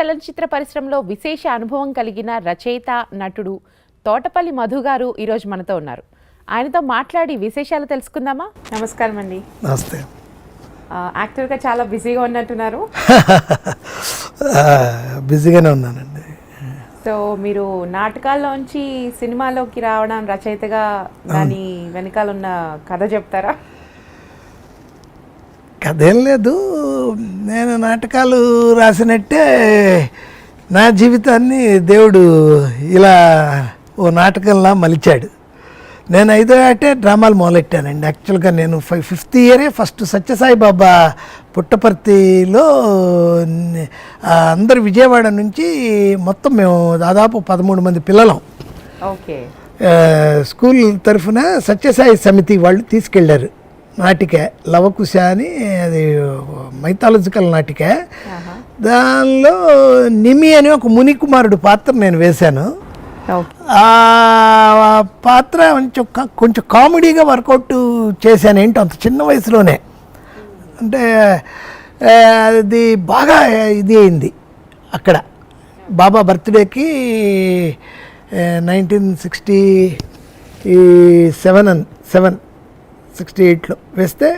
చలనచిత్ర పరిశ్రమలో విశేష అనుభవం కలిగిన రచయిత నటుడు తోటపల్లి మధు గారు ఈరోజు మనతో ఉన్నారు. ఆయనతో మాట్లాడి విశేషాలు తెలుసుకుందామా? నమస్కారం అండి. నమస్తే. ఆ, యాక్టర్గా చాలా బిజీగా ఉన్నట్టున్నారు. బిజీగానే ఉన్నానండి. సో మీరు నాటకాల్లోంచి సినిమాలోకి రావడం రచయితగా దాని వెనకాల ఉన్న కథ చెప్తారా? కథ ఏం లేదు. నేను నాటకాలు రాసినట్టే నా జీవితాన్ని దేవుడు ఇలా ఓ నాటకంలా మలిచాడు. నేను ఐదో ఏటే డ్రామాలు మొదలెట్టానండి. యాక్చువల్గా నేను ఫైవ్ ఫిఫ్త్ ఇయరే ఫస్ట్ సత్యసాయి బాబా పుట్టపర్తిలో అందరు విజయవాడ నుంచి మొత్తం మేము దాదాపు పదమూడు మంది పిల్లలం. ఓకే. స్కూల్ తరఫున సత్యసాయి సమితి వాళ్ళు తీసుకెళ్ళారు నాటిక లవకుశ అని అది మైథాలజికల్ నాటిక. దానిలో నిమి అని ఒక మునికుమారుడు పాత్ర నేను వేశాను. ఆ పాత్ర కొంచెం కొంచెం కామెడీగా వర్కౌట్ చేశాను ఏంటో అంత చిన్న వయసులోనే. అంటే అది బాగా ఇది అయింది అక్కడ. బాబా బర్త్డేకి nineteen sixty seven seven sixty ఎయిట్లో వేస్తే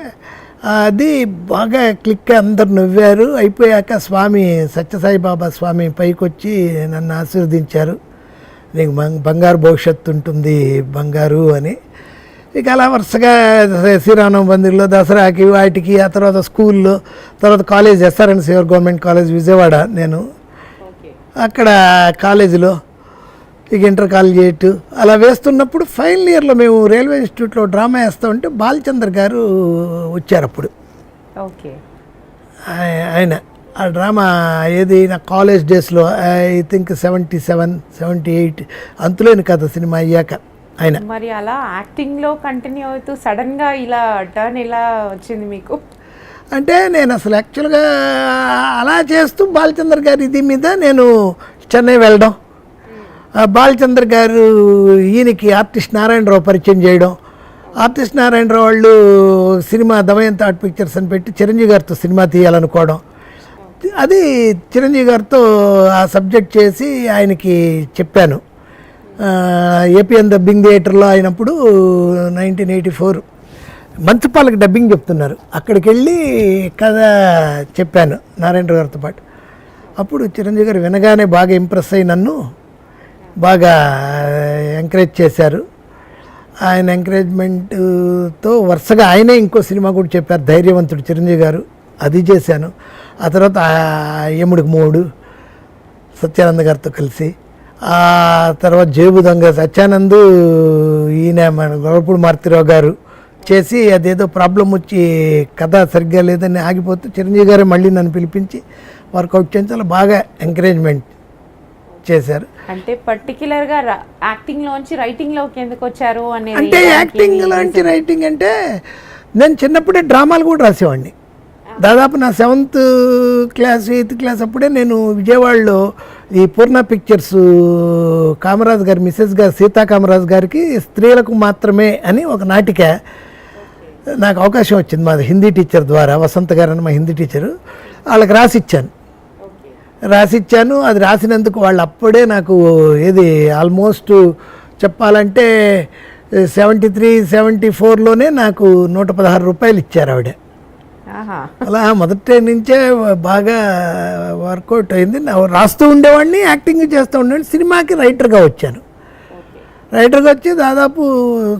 అది బాగా క్లిక్ అందరు నవ్వారు. అయిపోయాక స్వామి సత్యసాయి బాబా స్వామి పైకి వచ్చి నన్ను ఆశీర్వదించారు. నీకు బంగారు భవిష్యత్తు ఉంటుంది బంగారు అని. ఇక అలా వరుసగా శ్రీరామ మందిర్లో దసరాకి వాటికి ఆ తర్వాత స్కూల్లో తర్వాత కాలేజ్ ఎస్ఆర్ఎన్ సివర్ గవర్నమెంట్ కాలేజ్ విజయవాడ నేను. అక్కడ కాలేజీలో ఇక ఇంటర్ కాలేజేట్ అలా వేస్తున్నప్పుడు ఫైనల్ ఇయర్లో మేము రైల్వే ఇన్స్టిట్యూట్లో డ్రామా వేస్తూ ఉంటే బాలచంద్ర గారు వచ్చారు అప్పుడు. ఓకే. ఆయ- ఆయన. ఆ డ్రామా ఏది? నా కాలేజ్ డేస్లో I think seventy seven seventy eight Anthuleni Katha cinema అయ్యాక ఆయన. మరి అలా యాక్టింగ్లో కంటిన్యూ అవుతూ సడన్గా ఇలా టర్న్ ఎలా వచ్చింది మీకు? అంటే నేను అసలు యాక్చువల్గా అలా చేస్తూ బాలచంద్ర గారి ఇది మీద నేను చెన్నై వెళ్ళడం. బాలచంద్ర గారు ఈయనకి ఆర్టిస్ట్ నారాయణరావు పరిచయం చేయడం. ఆర్టిస్ట్ నారాయణరావు వాళ్ళు సినిమా దమయంత ఆర్ట్ పిక్చర్స్ అని పెట్టి చిరంజీవి గారితో సినిమా తీయాలనుకోవడం. అది చిరంజీవి గారితో ఆ సబ్జెక్ట్ చేసి ఆయనకి చెప్పాను. ఏపీఎన్ డబ్బింగ్ థియేటర్లో అయినప్పుడు నైన్టీన్ ఎయిటీ ఫోర్ మంచుపాలకు డబ్బింగ్ చెప్తున్నారు. అక్కడికి వెళ్ళి కథ చెప్పాను నారాయణరావు గారితో పాటు. అప్పుడు చిరంజీవి గారు వినగానే బాగా ఇంప్రెస్ అయ్యి నన్ను బాగా ఎంకరేజ్ చేశారు. ఆయన ఎంకరేజ్మెంట్తో వరుసగా ఆయనే ఇంకో సినిమా కూడా చెప్పారు ధైర్యవంతుడు చిరంజీవి గారు. అది చేశాను. ఆ తర్వాత యముడికి మూడు సత్యానంద గారితో కలిసి. ఆ తర్వాత జేబు దొంగ సత్యానంద్ ఈయన మన గొడవపూడి మారుతిరావు గారు చేసి అదేదో ప్రాబ్లం వచ్చి కథ సరిగ్గా లేదని ఆగిపోతే చిరంజీవి గారే మళ్ళీ నన్ను పిలిపించి వర్కౌట్ చేయించాలి. బాగా ఎంకరేజ్మెంట్ చేశారు. అంటే పర్టికులర్గా యాక్టింగ్ లోంచి రైటింగ్లోకి ఎందుకు వచ్చారు అనేది అంటే యాక్టింగ్ లాంటి రైటింగ్ అంటే నేను చిన్నప్పుడే డ్రామాలు కూడా రాసేవాడిని. దాదాపు నా సెవెంత్ క్లాస్ ఎయిత్ క్లాస్ అప్పుడే నేను విజయవాడలో ఈ పూర్ణ పిక్చర్స్ కామరాజ్ గారి మిస్సెస్ గారు సీతా కామరాజ్ గారికి స్త్రీలకు మాత్రమే అని ఒక నాటిక నాకు అవకాశం వచ్చింది. మా హిందీ టీచర్ ద్వారా వసంత గారు అని మా హిందీ టీచరు వాళ్ళకి రాసిచ్చాను. రాసిచ్చాను. అది రాసినందుకు వాళ్ళు అప్పుడే నాకు ఏది ఆల్మోస్ట్ చెప్పాలంటే సెవెంటీ త్రీ సెవెంటీ ఫోర్లోనే నాకు నూట పదహారు రూపాయలు ఇచ్చారు ఆవిడ. అలా మొదటి నుంచే బాగా వర్కౌట్ అయింది. రాస్తూ ఉండేవాడిని యాక్టింగ్ చేస్తూ ఉండేవాడిని. సినిమాకి రైటర్గా వచ్చాను. రైటర్గా వచ్చి దాదాపు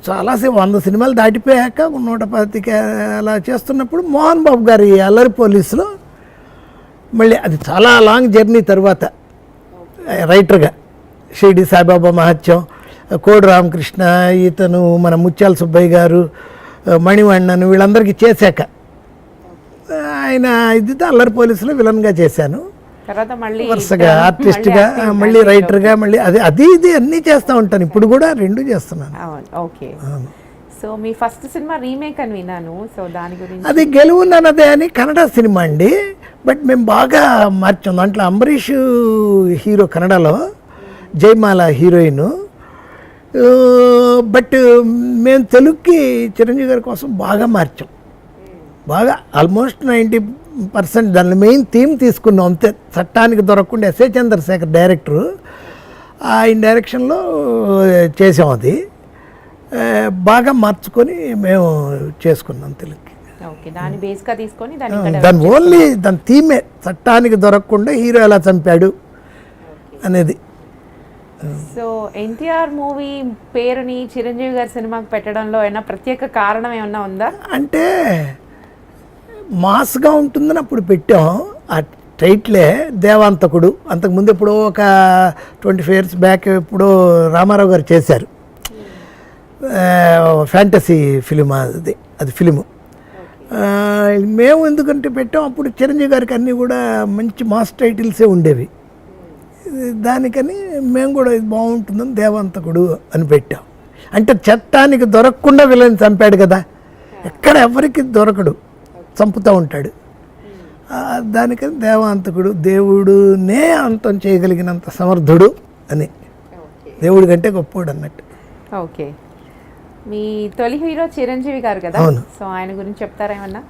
చాలాసేపు వంద సినిమాలు దాటిపోయాక నూట పాతిక అలా చేస్తున్నప్పుడు మోహన్ బాబు గారి అల్లరి పోలీసులో మళ్ళీ అది చాలా లాంగ్ జర్నీ తర్వాత రైటర్గా షిరిడి సాయిబాబా మహత్యం కోడి రామకృష్ణ ఇతను మన ముత్యాల సుబ్బయ్య గారు మణివಣ್ಣను వీళ్ళందరికీ చేశాక. ఆయన ఇది అల్లరి పోలీసులో విలన్గా చేశాను. వరుసగా ఆర్టిస్ట్గా మళ్ళీ రైటర్గా మళ్ళీ అది అది ఇది అన్నీ చేస్తూ ఉంటాను. ఇప్పుడు కూడా రెండు చేస్తున్నాను. ఓకే. సో మీ ఫస్ట్ సినిమా రీమేక్ అని విన్నాను. సో దాని గురించి అది గెలువున్నదే అని కన్నడ సినిమా అండి. బట్ మేము బాగా మార్చాం. దాంట్లో అంబరీష్ హీరో కన్నడలో జయమాల హీరోయిన్. బట్ మేము తెలుగుకి చిరంజీవి గారి కోసం బాగా మార్చాం. బాగా ఆల్మోస్ట్ నైంటీ పర్సెంట్ దాని మెయిన్ థీమ్ తీసుకున్నాం అంతే. చట్టానికి దొరకకుండా ఎస్ఏ చంద్రశేఖర్ డైరెక్టరు. ఆయన డైరెక్షన్లో చేసాం అది. బాగా మార్చుకొని మేము చేసుకున్నాం తెలుగుకి. దాని ఓన్లీ దాని థీమే చట్టానికి దొరకకుండా హీరో ఎలా చంపాడు అనేది. సో ఎన్టీఆర్ మూవీ పేరుని చిరంజీవి గారి సినిమాకి పెట్టడంలో ఏమైనా ప్రత్యేక కారణం ఏమన్నా ఉందా? అంటే మాస్గా ఉంటుందని అప్పుడు పెట్టాం. ఆ టైట్లే దేవాంతకుడు. అంతకుముందు ఎప్పుడో ఒక ట్వంటీ ఫైవ్ ఇయర్స్ బ్యాక్ ఎప్పుడో రామారావు గారు చేశారు. ఫ్యాంటసీ ఫిలిం అది అది ఫిలిము మేము ఎందుకంటే పెట్టాం అప్పుడు చిరంజీవి గారికి అన్నీ కూడా మంచి మాస్ టైటిల్సే ఉండేవి. దానికని మేము కూడా ఇది బాగుంటుందని దేవంతకుడు అని పెట్టాం. అంటే చట్టానికి దొరకకుండా విలన్ చంపాడు కదా ఎక్కడ ఎవరికి దొరకడు చంపుతూ ఉంటాడు. దానికని దేవాంతకుడు దేవుడునే అంతం చేయగలిగినంత సమర్థుడు అని. దేవుడి కంటే గొప్పోడు అన్నట్టు. ఓకే. మీ తొలి హీరో చిరంజీవి గారు కదా? అవును. సో ఆయన గురించి చెప్తారా ఏమన్నా?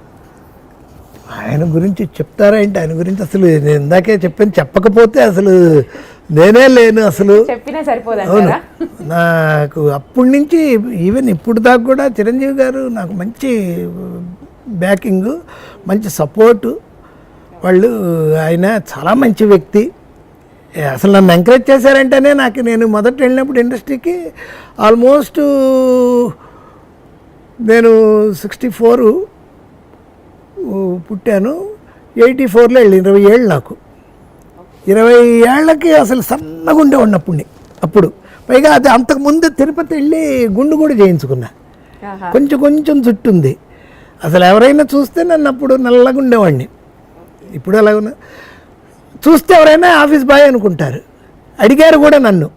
ఆయన గురించి చెప్తారా ఏంటి? ఆయన గురించి అసలు నేను ఇందాకే చెప్పాను. చెప్పకపోతే అసలు నేనే లేను అసలు. చెప్పినా అవును. నాకు అప్పటి నుంచి ఈవెన్ ఇప్పుడు దాకా కూడా చిరంజీవి గారు నాకు మంచి బ్యాకింగ్ మంచి సపోర్టు. వాళ్ళు ఆయన చాలా మంచి వ్యక్తి. అసలు నన్ను ఎంకరేజ్ చేశారంటేనే నాకు నేను మొదట వెళ్ళినప్పుడు ఇండస్ట్రీకి ఆల్మోస్ట్ నేను సిక్స్టీ ఫోరు పుట్టాను. ఎయిటీ ఫోర్లో వెళ్ళి ఇరవై ఏళ్ళు నాకు. ఇరవై ఏళ్ళకి అసలు సన్నగా ఉండేవాడిని అప్పుడు అప్పుడు. పైగా అది అంతకుముందే తిరుపతి వెళ్ళి గుండు కూడా చేయించుకున్నా. కొంచెం కొంచెం చుట్టు ఉంది అసలు ఎవరైనా చూస్తే నన్ను అప్పుడు నల్లగా ఉండేవాడిని ఇప్పుడు ఎలా ఉన్నా చూస్తే ఎవరైనా ఆఫీస్ బాయ్ అనుకుంటారు. అడిగారు కూడా నన్ను.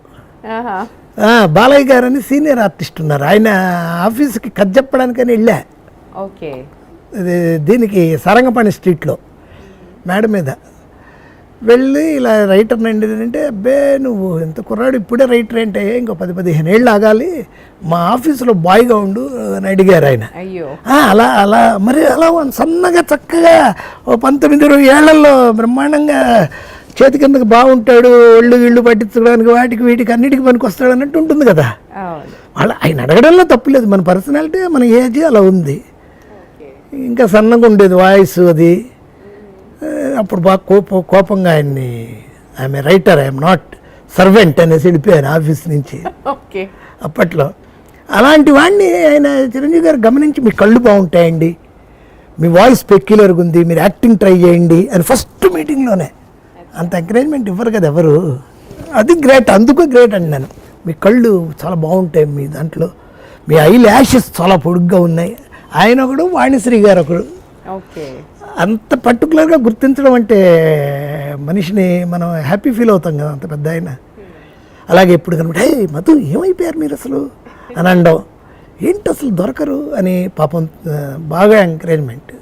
బాలయ్య గారు అని సీనియర్ ఆర్టిస్ట్ ఉన్నారు. ఆయన ఆఫీస్కి కథ చెప్పడానికని వెళ్ళా. ఓకే. దీనికి సరంగపాణి స్ట్రీట్లో మేడ మీద. వెళ్ళి ఇలా రైటర్ అండి అంటే అబ్బే నువ్వు ఎంత కుర్రాడు ఇప్పుడే రైటర్ అంటే ఇంకో పది పదిహేను ఏళ్ళు ఆగాలి. మా ఆఫీసులో బాయ్గా ఉండు అని అడిగారు ఆయన. అలా అలా మరి అలా సన్నగా చక్కగా ఓ పంతొమ్మిది ఇరవై ఏళ్ళలో బ్రహ్మాండంగా చేతి కిందకి బాగుంటాడు ఒళ్ళు ఇళ్ళు పట్టించుకోవడానికి వాటికి వీటికి అన్నిటికీ పనికి వస్తాడు అన్నట్టు ఉంటుంది కదా. వాళ్ళ ఆయన అడగడంలో తప్పులేదు మన పర్సనాలిటీ మన ఏజ్ అలా ఉంది. ఇంకా సన్నగా ఉండేది వాయిస్ అది. అప్పుడు బాగా కోప కోపంగా ఆయన్ని ఆమె రైటర్ ఐఎమ్ నాట్ సర్వెంట్ అనేసి వెళ్ళిపోయాను ఆఫీస్ నుంచి. ఓకే. అప్పట్లో. అలాంటి వాడిని ఆయన చిరంజీవి గారు గమనించి మీ కళ్ళు బాగుంటాయండి. మీ వాయిస్ పెక్యులర్గా ఉంది మీరు యాక్టింగ్ ట్రై చేయండి అని ఫస్ట్ మీటింగ్లోనే. అంత ఎంకరేజ్మెంట్ ఇవ్వరు కదా ఎవరు? అది గ్రేట్ అందుకు గ్రేట్ అండి నేను. మీ కళ్ళు చాలా బాగుంటాయి మీ దాంట్లో. మీ ఐ ల్యాషెస్ చాలా పొడుగ్గా ఉన్నాయి. ఆయన ఒకడు వాణిశ్రీ గారు ఒకడు. ఓకే. అంత పర్టికులర్గా గుర్తించడం అంటే మనిషిని మనం హ్యాపీ ఫీల్ అవుతాం కదా అంత పెద్ద ఆయన. అలాగే ఎప్పుడు కనుక హే మధు ఏమైపోయారు మీరు అసలు? అని అనడం. ఏంటి అసలు దొరకరు? అని పాపం బాగా ఎంకరేజ్మెంట్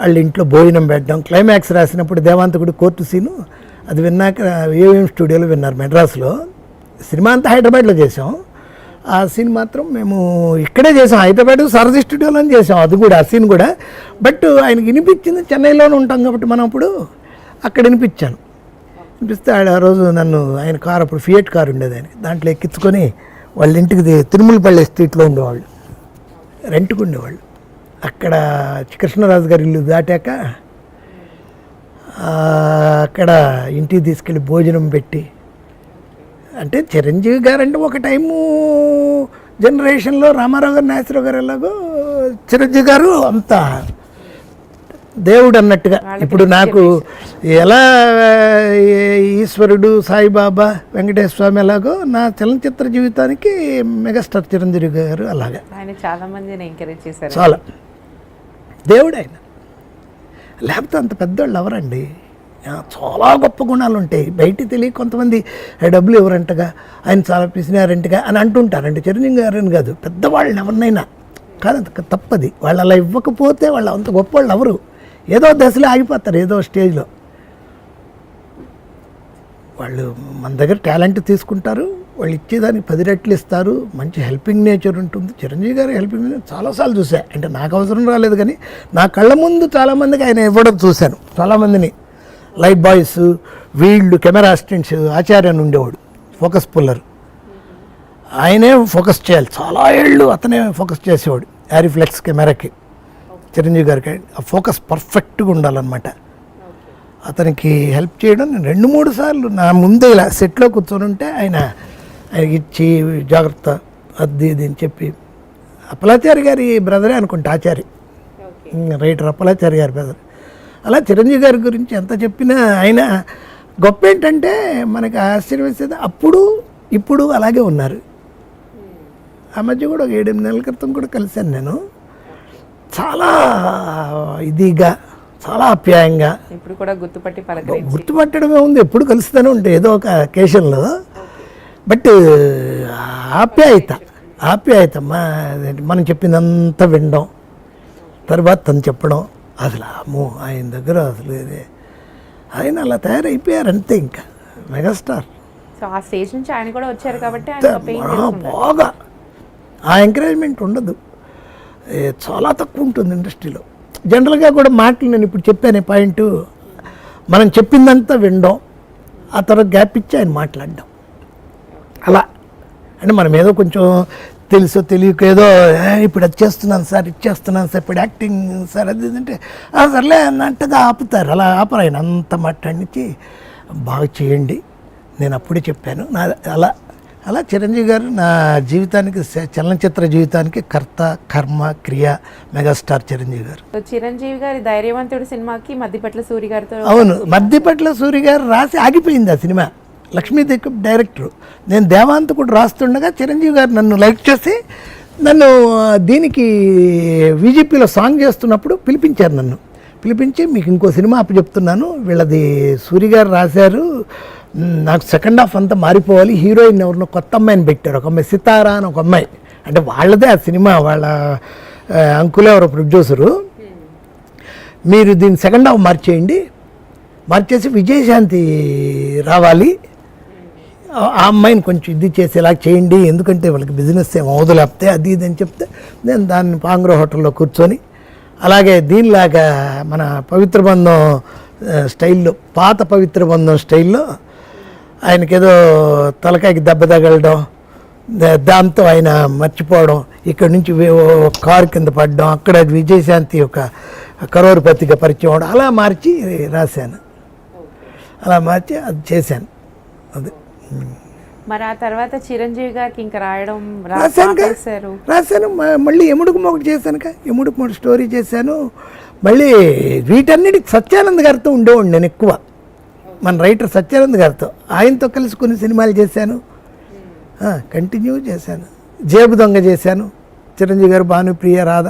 వాళ్ళ ఇంట్లో భోజనం పెట్టడం క్లైమాక్స్ రాసినప్పుడు దేవాంతకుడు కోర్టు సీను అది విన్నాక ఏవిఎం స్టూడియోలో విన్నారు మెడ్రాస్లో. సినిమా అంతా హైదరాబాద్లో చేసాం ఆ సీన్ మాత్రం మేము ఇక్కడే చేసాం. హైదరాబాద్ సరస్వతి స్టూడియోలోనే చేసాం. అది కూడా ఆ సీన్ కూడా. బట్ ఆయనకి వినిపించింది చెన్నైలోనే ఉంటాం కాబట్టి మనం అప్పుడు అక్కడ వినిపించాను. వినిపిస్తే ఆడ ఆ రోజు నన్ను ఆయన కారు అప్పుడు ఫియట్ కారు ఉండేది ఆయనకి. దాంట్లో ఎక్కించుకొని వాళ్ళ ఇంటికి తిరుమలపల్లి స్ట్రీట్లో ఉండేవాళ్ళు. రెంట్కు ఉండేవాళ్ళు. అక్కడ కృష్ణరాజు గారి ఇల్లు దాటాక అక్కడ ఇంటికి తీసుకెళ్ళి భోజనం పెట్టి అంటే చిరంజీవి గారు అంటే ఒక టైము జనరేషన్లో రామారావు గారు నాగేశ్వరరావు గారు ఎలాగో చిరంజీవి గారు అంత దేవుడు అన్నట్టుగా. ఇప్పుడు నాకు ఎలా ఈశ్వరుడు సాయిబాబా వెంకటేశ్వర స్వామి ఎలాగో నా చలనచిత్ర జీవితానికి మెగాస్టార్ చిరంజీవి గారు అలాగా. ఆయన చాలా మందిని ఎంకరేజ్ చేశారు. చాలా. దేవుడు ఆయన. లేకపోతే అంత పెద్దవాళ్ళు ఎవరండి? చాలా గొప్ప గుణాలు ఉంటాయి. బయట తెలియ కొంతమంది డబ్బులు ఎవరంటగా? ఆయన చాలా పిసినారంటగా? అని అంటుంటారంటే చిరంజీవి గారు అని కాదు పెద్దవాళ్ళని ఎవరినైనా. కాదు తప్పది. వాళ్ళు అలా ఇవ్వకపోతే వాళ్ళు అంత గొప్ప వాళ్ళు ఎవరు? ఏదో దశలో ఆగిపోతారు ఏదో స్టేజ్లో. వాళ్ళు మన దగ్గర టాలెంట్ తీసుకుంటారు వాళ్ళు ఇచ్చేదానికి పది రెట్లు ఇస్తారు మంచి హెల్పింగ్ నేచర్ ఉంటుంది. చిరంజీవి గారు హెల్పింగ్ నేచర్ చాలాసార్లు చూసా అంటే నాకు అవసరం రాలేదు కానీ నా కళ్ళ ముందు చాలామందికి ఆయన ఇవ్వడం చూశాను. చాలామందిని. లైట్ బాయ్స్ వీళ్ళు కెమెరా అసిస్టెంట్స్ ఆచార్య అని ఉండేవాడు ఫోకస్ పుల్లర్. ఆయనే ఫోకస్ చేయాలి. చాలా ఏళ్ళు అతనే ఫోకస్ చేసేవాడు యారిఫ్లెక్స్ కెమెరాకి. చిరంజీవి గారికి ఆ ఫోకస్ పర్ఫెక్ట్గా ఉండాలన్నమాట. అతనికి హెల్ప్ చేయడం నేను రెండు మూడు సార్లు నా ముందే ఇలా సెట్లో కూర్చొని ఉంటే ఆయన ఆయనకి ఇచ్చి జాగ్రత్త అది ఇది అని చెప్పి. అప్పలాచారి గారి బ్రదరే అనుకుంటా ఆచారి. రైటర్ అప్పలాచారి గారి బ్రదర్. అలా చిరంజీవి గారి గురించి ఎంత చెప్పినా ఆయన గొప్ప ఏంటంటే మనకి ఆశ్చర్యం వేసేది అప్పుడు ఇప్పుడు అలాగే ఉన్నారు. ఆ మధ్య కూడా ఒక ఏడెనిమిది నెలల క్రితం కూడా కలిశాను నేను. చాలా ఇదిగా చాలా ఆప్యాయంగా. ఇప్పుడు కూడా గుర్తుపట్టి గుర్తుపట్టడమే ఉంది. ఎప్పుడు కలుస్తూనే ఉంటాయి ఏదో ఒక అకేషన్లో బట్ ఆప్యాయత ఆప్యాయత మా మనం చెప్పిందంతా వినడం తర్వాత తను చెప్పడం అసలు అమ్మో ఆయన దగ్గర అసలు ఇది. ఆయన అలా తయారైపోయారు అంతే ఇంకా. మెగాస్టార్. సో ఆ స్టేజ్ నుంచి ఆయన కూడా వచ్చారు కాబట్టి బాగా. ఆ ఎంకరేజ్మెంట్ ఉండదు. చాలా తక్కువ ఉంటుంది ఇండస్ట్రీలో. జనరల్గా కూడా మాటలు నేను ఇప్పుడు చెప్పాను పాయింట్ మనం చెప్పిందంతా వినడం ఆ తర్వాత గ్యాప్ ఇచ్చి ఆయన మాట్లాడడం. అలా. అంటే మనం ఏదో కొంచెం తెలుసో తెలియక ఏదో "ఏ, ఇప్పుడు అది చేస్తున్నాను సార్ ఇది చేస్తున్నాను సార్ ఇప్పుడు యాక్టింగ్ సార్ అది ఇది" అంటే "ఆ, సర్లే అన్నట్టుగా ఆపుతారు. అలా ఆపరు ఆయన అంత మాట్లాడించి బాగా చేయండి నేను అప్పుడే చెప్పాను. నా అలా అలా చిరంజీవి గారు నా జీవితానికి చలనచిత్ర జీవితానికి కర్త కర్మ క్రియ మెగాస్టార్ చిరంజీవి గారు. చిరంజీవి గారి ధైర్యవంతుడు సినిమాకి మద్దిపట్ల సూరి గారితో అవును మద్దిపట్ల సూరి గారు రాసి ఆగిపోయింది ఆ సినిమా. లక్ష్మీ దిక్కు డైరెక్టర్. నేను దేవాంతకుడు రాస్తుండగా చిరంజీవి గారు నన్ను లైక్ చేసి నన్ను దీనికి విజీపీలో సాంగ్ చేస్తున్నప్పుడు పిలిపించారు నన్ను. పిలిపించి మీకు ఇంకో సినిమా అప్పచెప్తున్నాను. వీళ్ళది సూరి గారు రాశారు. నాకు సెకండ్ హాఫ్ అంతా మారిపోవాలి. హీరోయిన్ ఎవరినో కొత్త అమ్మాయిని పెట్టారు. ఒక అమ్మాయి సితారా అని ఒక అమ్మాయి. అంటే వాళ్ళదే ఆ సినిమా వాళ్ళ అంకులే ఎవరో ప్రొడ్యూసరు. మీరు దీన్ని సెకండ్ హాఫ్ మార్చేయండి. మార్చేసి విజయశాంతి రావాలి. ఆ అమ్మాయిని కొంచెం ఇది చేసేలా చేయండి ఎందుకంటే వాళ్ళకి బిజినెస్ ఏం అవదు లేకపోతే అది ఇది అని చెప్తే నేను దాన్ని పాంగ్రో హోటల్లో కూర్చొని అలాగే దీనిలాగా మన పవిత్ర బంధం స్టైల్లో పాత పవిత్ర బంధం స్టైల్లో ఆయనకేదో తలకాయకి దెబ్బ తగలడం దాంతో ఆయన మర్చిపోవడం ఇక్కడ నుంచి వే- కారు కింద పడడం అక్కడ విజయశాంతి ఒక కరోరు పరిచయం అవడం అలా మార్చి రాశాను. అలా మార్చి అది చేశాను. అది. మరి ఆ తర్వాత చిరంజీవి గారికి ఇంకా రాయడం రాశాను. రాశాను మళ్ళీ ఎముడుకు మొక్కటి చేశాను ఎముడుకు మొక్కటి స్టోరీ చేశాను. మళ్ళీ వీటన్నిటికి సత్యానంద్ గారితో ఉండేవాడిని నేను ఎక్కువ. మన రైటర్ సత్యానంద్ గారితో. ఆయనతో కలిసి కొన్ని సినిమాలు చేశాను. కంటిన్యూ చేశాను. జేబు దొంగ చేశాను. చిరంజీవి గారు భానుప్రియ రాధ.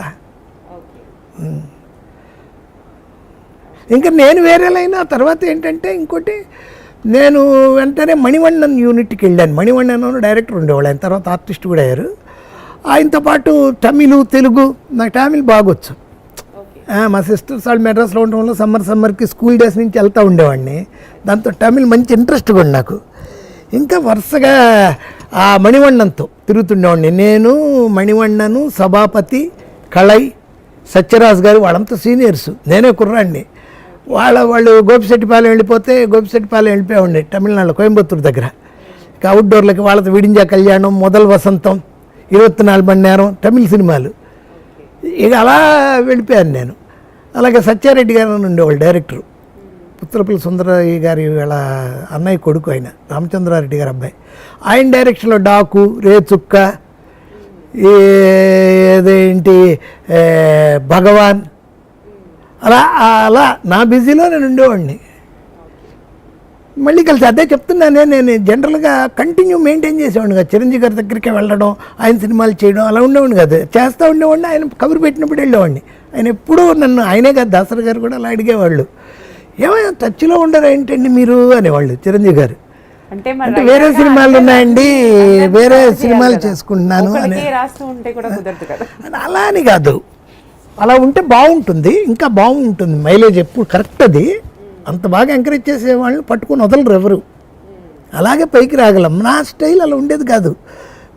ఇంకా నేను వేరేలైనా తర్వాత ఏంటంటే ఇంకోటి నేను వెంటనే మణివన్నన్ యూనిట్కి వెళ్ళాను. మణివన్నన్ డైరెక్టర్ ఉండేవాళ్ళు. ఆయన తర్వాత ఆర్టిస్ట్ కూడా అయ్యారు. ఆయనతో పాటు తమిళ్ తెలుగు నాకు తమిళ్ బాగొచ్చు. మా సిస్టర్స్ వాళ్ళు మెడ్రాస్లో ఉండడం వల్ల సమ్మర్ సమ్మర్కి స్కూల్ డేస్ నుంచి వెళ్తూ ఉండేవాడిని. దాంతో తమిళ్ మంచి ఇంట్రెస్ట్ కూడా నాకు. ఇంకా వరుసగా ఆ మణివండంతో తిరుగుతుండేవాడిని. నేను మణివన్నను సభాపతి కళై సత్యరాజు గారు వాళ్ళంతా సీనియర్స్ నేనే కుర్రాడిని. వాళ్ళ వాళ్ళు గోపిశెట్టిపాలెం వెళ్ళిపోతే గోపిశెట్టిపాలెం వెళ్ళిపోయామండి తమిళనాడు కోయంబత్తూరు దగ్గర. ఇక అవుట్డోర్లకి వాళ్ళతో విడింజా కళ్యాణం మొదల వసంతం ఇరవై నాలుగు మణి నేరం తమిళ సినిమాలు. ఇక అలా వెళ్ళిపోయాను నేను. అలాగే సత్యారెడ్డి గారు ఉండేవాళ్ళు డైరెక్టరు. పుత్రపల్లి సుందరయ్య గారి వీళ్ళ అన్నయ్య కొడుకు ఆయన రామచంద్రారెడ్డి గారి అబ్బాయి. ఆయన డైరెక్షన్లో డాకు రేచుక్క ఏదేంటి భగవాన్ అలా అలా నా బిజీలో నేను ఉండేవాడిని మళ్ళీ కలిసి అదే చెప్తున్నానే నేను జనరల్గా కంటిన్యూ మెయింటైన్ చేసేవాడిని కదా చిరంజీవి గారి దగ్గరికి వెళ్ళడం ఆయన సినిమాలు చేయడం అలా ఉండేవాడిని కదా. చేస్తూ ఉండేవాడిని ఆయన కబురు పెట్టినప్పుడు వెళ్ళేవాడిని. ఆయన ఎప్పుడూ నన్ను ఆయనే కాదు దాసరి గారు కూడా అలా అడిగేవాళ్ళు. ఏమైనా టచ్లో ఉండరు ఏంటండి మీరు? అనేవాళ్ళు చిరంజీవి గారు. అంటే వేరే సినిమాలు ఉన్నాయండి వేరే సినిమాలు చేసుకుంటున్నాను అని. అలా అని కాదు. అలా ఉంటే బాగుంటుంది ఇంకా బాగుంటుంది. మైలేజ్ ఎప్పుడు కరెక్ట్ అది. అంత బాగా ఎంకరేజ్ చేసే వాళ్ళని పట్టుకొని వదలరు ఎవరు. అలాగే పైకి రాగలం. నా స్టైల్ అలా ఉండేది కాదు.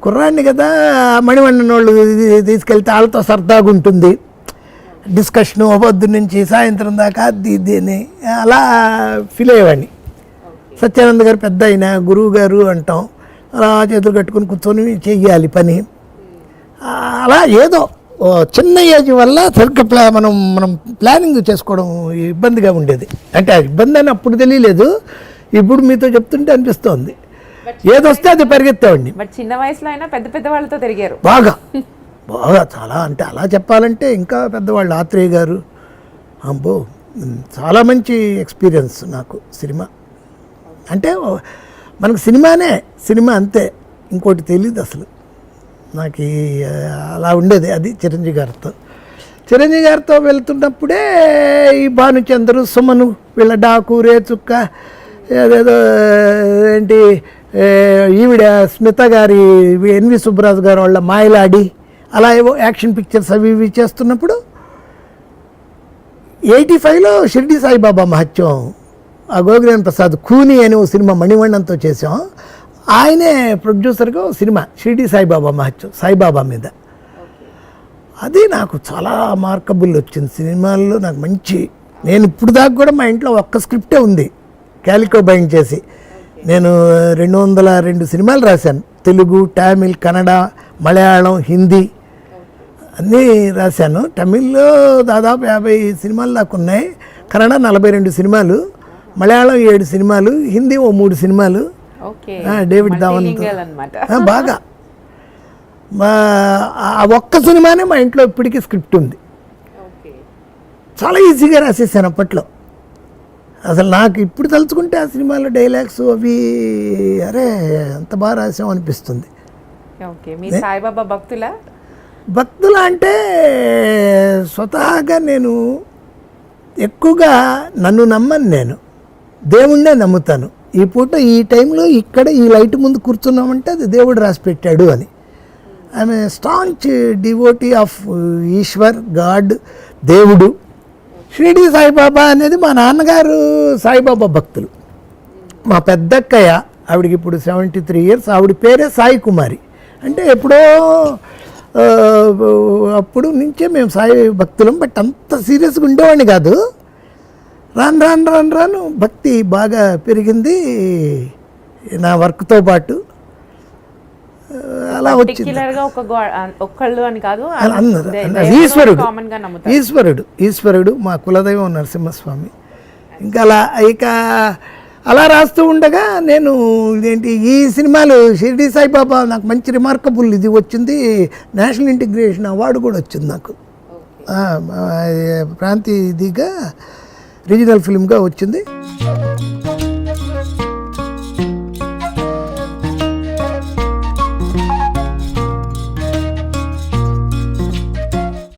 కుర్రాడిని కదా మణివಣ್ಣన వాళ్ళు తీసుకెళ్తే వాళ్ళతో సరదాగా ఉంటుంది. డిస్కషను పొద్దు నుంచి సాయంత్రం దాకా అది ఇది అని అలా ఫీల్ అయ్యేవాడిని. సత్యానంద గారు పెద్ద అయిన గురువు గారు అంటాం. అలా చేతులు కట్టుకుని కూర్చొని చెయ్యాలి పని. ఆ, అలా ఏదో చిన్న ఏజ్ వల్ల సరిగ్గా ప్లా మనం మనం ప్లానింగ్ చేసుకోవడం ఇబ్బందిగా ఉండేది. అంటే ఆ ఇబ్బంది అని అప్పుడు తెలియలేదు. ఇప్పుడు మీతో చెప్తుంటే అనిపిస్తోంది. ఏదొస్తే అది పరిగెత్తేవాడిని. బట్ చిన్న వయసులో అయినా పెద్ద పెద్ద వాళ్ళతో తిరిగారు. బాగా. బాగా చాలా అంటే అలా చెప్పాలంటే ఇంకా పెద్దవాళ్ళు. ఆత్రేయ గారు ఉమ్, చాలా మంచి ఎక్స్పీరియన్స్ నాకు సినిమా. అంటే మనకు సినిమానే సినిమా అంతే. ఇంకోటి తెలియదు అసలు. నాకు అలా ఉండేది. అది చిరంజీవి గారితో. చిరంజీవి గారితో వెళ్తున్నప్పుడే ఈ భానుచంద్రు సుమను వీళ్ళ డాకు రేచుక్క ఏదేదో ఏంటి ఈవిడ స్మిత గారి ఎన్వి సుబ్బరాజు గారు వాళ్ళ మాయలాడి అలా ఏవో యాక్షన్ పిక్చర్స్ అవి ఇవి చేస్తున్నప్పుడు ఎయిటీ ఫైవ్లో షిర్డి సాయిబాబా మహత్యం ఆ గోగిరేన్ ప్రసాద్ కూని అనే ఓ సినిమా మణివಣ್ಣంతో చేసాం ఆయనే ప్రొడ్యూసర్గా సినిమా షిర్డి సాయిబాబా మహత్యం సాయిబాబా మీద. అది నాకు చాలా మార్కబుల్ వచ్చింది. సినిమాల్లో నాకు మంచి నేను ఇప్పుడు దాకా కూడా మా ఇంట్లో ఒక్క స్క్రిప్టే ఉంది క్యాలికో బైండ్ చేసి. నేను రెండు వందల రెండు సినిమాలు రాశాను. తెలుగు తమిళ్ కన్నడ మలయాళం హిందీ అన్నీ రాశాను. తమిళ్ళో దాదాపు యాభై సినిమాలు దాకా ఉన్నాయి. కన్నడ నలభై రెండు సినిమాలు మలయాళం ఏడు సినిమాలు హిందీ ఓ మూడు సినిమాలు. డేవిడ్ ఆ, బాగా. మా ఆ ఒక్క సినిమానే మా ఇంట్లో ఇప్పటికీ స్క్రిప్ట్ ఉంది. చాలా ఈజీగా రాసేసాను అప్పట్లో. అసలు నాకు ఇప్పుడు తలుచుకుంటే ఆ సినిమాలో డైలాగ్స్ అవి అరే అంత బాగా రాసాం అనిపిస్తుంది. ఓకే. మీ సాయిబాబా భక్తుల? భక్తులు అంటే స్వతహాగా నేను ఎక్కువగా నన్ను నమ్మను నేను. దేవుణ్ణే నమ్ముతాను. ఈ పూట ఈ టైంలో ఇక్కడ ఈ లైట్ ముందు కూర్చున్నామంటే అది దేవుడు రాసి పెట్టాడు అని. I'm staunch devotee of Eshwar god దేవుడు. షిరిడి సాయిబాబా అనేది మా నాన్నగారు సాయిబాబా భక్తులు. మా పెద్దక్కయ్య ఆవిడకి ఇప్పుడు సెవెంటీ త్రీ ఇయర్స్ ఆవిడ పేరే సాయి కుమారి. అంటే ఎప్పుడో అప్పుడు నుంచే మేము సాయి భక్తులం బట్ అంత సీరియస్గా ఉండేవాడిని కాదు. రాను రాను రాను రాను. భక్తి బాగా పెరిగింది నా వర్క్తో పాటు. అలా వచ్చింది. ఒక్కళ్ళు అని కాదు. ఈశ్వరుడు. ఈశ్వరుడు ఈశ్వరుడు మా కులదైవం నరసింహస్వామి. ఇంకా అలా ఇక అలా రాస్తూ ఉండగా నేను ఇదేంటి ఈ సినిమాలు షిరిడి సాయిబాబా నాకు మంచి రిమార్కబుల్ ఇది వచ్చింది. నేషనల్ ఇంటిగ్రేషన్ అవార్డు కూడా వచ్చింది నాకు. ఆ, మా- ప్రాంతీయ ఇదిగా రీజనల్ ఫిల్మ్గా వచ్చింది.